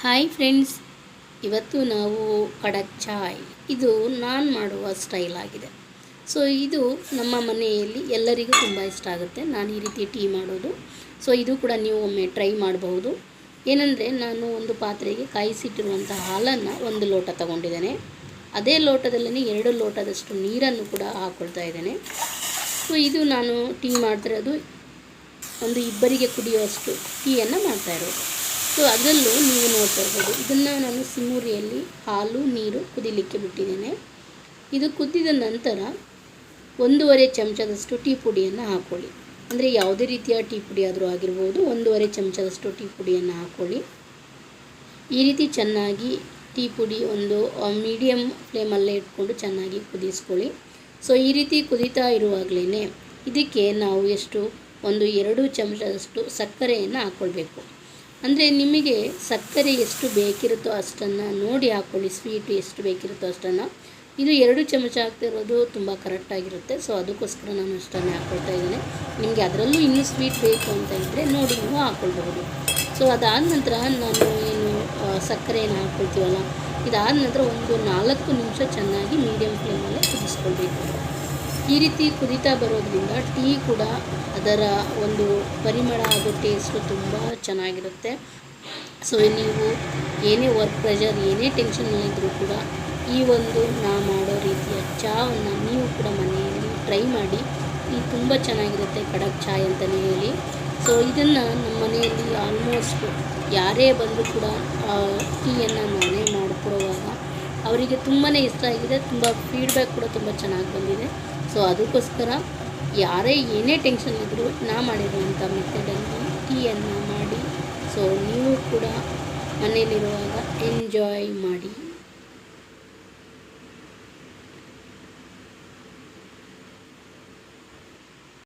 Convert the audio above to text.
Hi friends ಇವತ್ತು ನಾವು ಕಡಕ್ ಚಾಯ್. ಇದು ನಾನು ಮಾಡುವ ಸ್ಟೈಲ್ ಆಗಿದೆ. ಸೊ ಇದು ನಮ್ಮ ಮನೆಯಲ್ಲಿ ಎಲ್ಲರಿಗೂ ತುಂಬ ಇಷ್ಟ ಆಗುತ್ತೆ. ನಾನು ಈ ರೀತಿ ಟೀ ಮಾಡೋದು. ಸೊ ಇದು ಕೂಡ ನೀವು ಒಮ್ಮೆ ಟ್ರೈ ಮಾಡಬಹುದು. ಏನಂದರೆ, ನಾನು ಒಂದು ಪಾತ್ರೆಗೆ ಕಾಯಿಸಿಟ್ಟಿರುವಂಥ ಹಾಲನ್ನು ಒಂದು ಲೋಟ ತಗೊಂಡಿದ್ದೇನೆ. ಅದೇ ಲೋಟದಲ್ಲಿ ಎರಡು ಲೋಟದಷ್ಟು ನೀರನ್ನು ಕೂಡ ಹಾಕೊಳ್ತಾ ಇದ್ದೇನೆ. ಸೊ ಇದು ನಾನು ಟೀ ಮಾಡ್ತಿರೋದು. ಒಂದು ಇಬ್ಬರಿಗೆ ಕುಡಿಯುವಷ್ಟು ಟೀಯನ್ನು ಮಾಡ್ತಾ ಇರೋದು. ಸೊ ಅದರಲ್ಲೂ ನೀವು ನೋಡ್ತಾ ಇರ್ಬೋದು ಇದನ್ನು ನಾನು ಸಿಮೂರಿಯಲ್ಲಿ ಹಾಲು, ನೀರು ಕುದಿಲಿಕ್ಕೆ ಬಿಟ್ಟಿದ್ದೇನೆ. ಇದು ಕುದ್ದಿದ ನಂತರ ಒಂದೂವರೆ ಚಮಚದಷ್ಟು ಟೀ ಪುಡಿಯನ್ನು ಹಾಕ್ಕೊಳ್ಳಿ ಅಂದರೆ ಯಾವುದೇ ರೀತಿಯ ಟೀ ಪುಡಿ ಆದರೂ ಆಗಿರ್ಬೋದು, ಒಂದೂವರೆ ಚಮಚದಷ್ಟು ಟೀ ಪುಡಿಯನ್ನು ಹಾಕ್ಕೊಳ್ಳಿ ಈ ರೀತಿ ಚೆನ್ನಾಗಿ ಟೀ ಪುಡಿ ಒಂದು ಮೀಡಿಯಮ್ ಫ್ಲೇಮಲ್ಲೇ ಇಟ್ಕೊಂಡು ಚೆನ್ನಾಗಿ ಕುದಿಸ್ಕೊಳ್ಳಿ. ಸೊ ಈ ರೀತಿ ಕುದೀತಾ ಇರುವಾಗಲೇ ಇದಕ್ಕೆ ನಾವು ಎಷ್ಟು ಒಂದು ಎರಡು ಚಮಚದಷ್ಟು ಸಕ್ಕರೆಯನ್ನು ಹಾಕ್ಕೊಳ್ಬೇಕು ಅಂದರೆ ನಿಮಗೆ ಸಕ್ಕರೆ ಎಷ್ಟು ಬೇಕಿರುತ್ತೋ ಅಷ್ಟನ್ನು ನೋಡಿ ಹಾಕ್ಕೊಳ್ಳಿ ಸ್ವೀಟು ಎಷ್ಟು ಬೇಕಿರುತ್ತೋ ಅಷ್ಟನ್ನು. ಇದು ಎರಡು ಚಮಚ ಹಾಕ್ತಿರೋದು ತುಂಬ ಕರೆಕ್ಟಾಗಿರುತ್ತೆ ಸೊ ಅದಕ್ಕೋಸ್ಕರ ನಾನು ಅಷ್ಟನ್ನೇ ಹಾಕ್ಕೊಳ್ತಾ ಇದ್ದೀನಿ. ನಿಮಗೆ ಅದರಲ್ಲೂ ಇನ್ನೂ ಸ್ವೀಟ್ ಬೇಕು ಅಂತ ಇದ್ದರೆ ನೋಡಿ ನೀವು ಹಾಕ್ಕೊಳ್ಬಹುದು ಸೊ ಅದಾದ ನಂತರ ನಾನು ಏನು ಸಕ್ಕರೆ ಸಕ್ಕರೆಯನ್ನು ಹಾಕ್ಕೊಳ್ತೀವಲ್ಲ ಇದಾದ ನಂತರ ಒಂದು ನಾಲ್ಕು ನಿಮಿಷ ಚೆನ್ನಾಗಿ ಮೀಡಿಯಮ್ ಫ್ಲೇಮಲ್ಲೇ ಕುದಿಸ್ಕೊಳ್ಬೇಕು. ಈ ರೀತಿ ಕುದಿತಾ ಬರೋದ್ರಿಂದ ಟೀ ಕೂಡ ಅದರ ಒಂದು ಪರಿಮಳ ಹಾಗೂ ಟೇಸ್ಟು ತುಂಬ ಚೆನ್ನಾಗಿರುತ್ತೆ. ಸೊ ನೀವು ಏನೇ ವರ್ಕ್ ಪ್ರೆಷರ್ ಏನೇ ಟೆನ್ಷನ್ ಇದ್ದರೂ ಕೂಡ ಈ ಒಂದು ನಾ ಮಾಡೋ ರೀತಿಯ ಚಹಾವನ್ನು ನೀವು ಕೂಡ ಮನೆಯಲ್ಲಿ ಟ್ರೈ ಮಾಡಿ, ಇದು ತುಂಬ ಚೆನ್ನಾಗಿರುತ್ತೆ ಕಡಕ್ ಚಾಯ್ ಅಂತಲೇ ಹೇಳಿ. ಸೊ ಇದನ್ನು ನಮ್ಮ ಮನೆಯಲ್ಲಿ ಆಲ್ಮೋಸ್ಟ್ ಯಾರೇ ಬಂದರೂ ಕೂಡ ಟೀಯನ್ನು ನಾನೇ ಮಾಡಿಕೊಡುವಾಗ ಅವರಿಗೆ ತುಂಬಾ ಇಷ್ಟ ಆಗಿದೆ, ತುಂಬ ಫೀಡ್ಬ್ಯಾಕ್ ಕೂಡ ತುಂಬ ಚೆನ್ನಾಗಿ ಬಂದಿದೆ. ಸೊ ಅದಕ್ಕೋಸ್ಕರ ಯಾರೇ ಏನೇ ಟೆನ್ಷನ್ ಇದ್ದರೂ ನಾ ಮಾಡಿರುವಂಥ ಮೆಥಡಲ್ಲಿ ಟೀಯನ್ನು ಮಾಡಿ. ಸೊ ನೀವು ಕೂಡ ಮನೆಯಲ್ಲಿರುವಾಗ ಎಂಜಾಯ್ ಮಾಡಿ.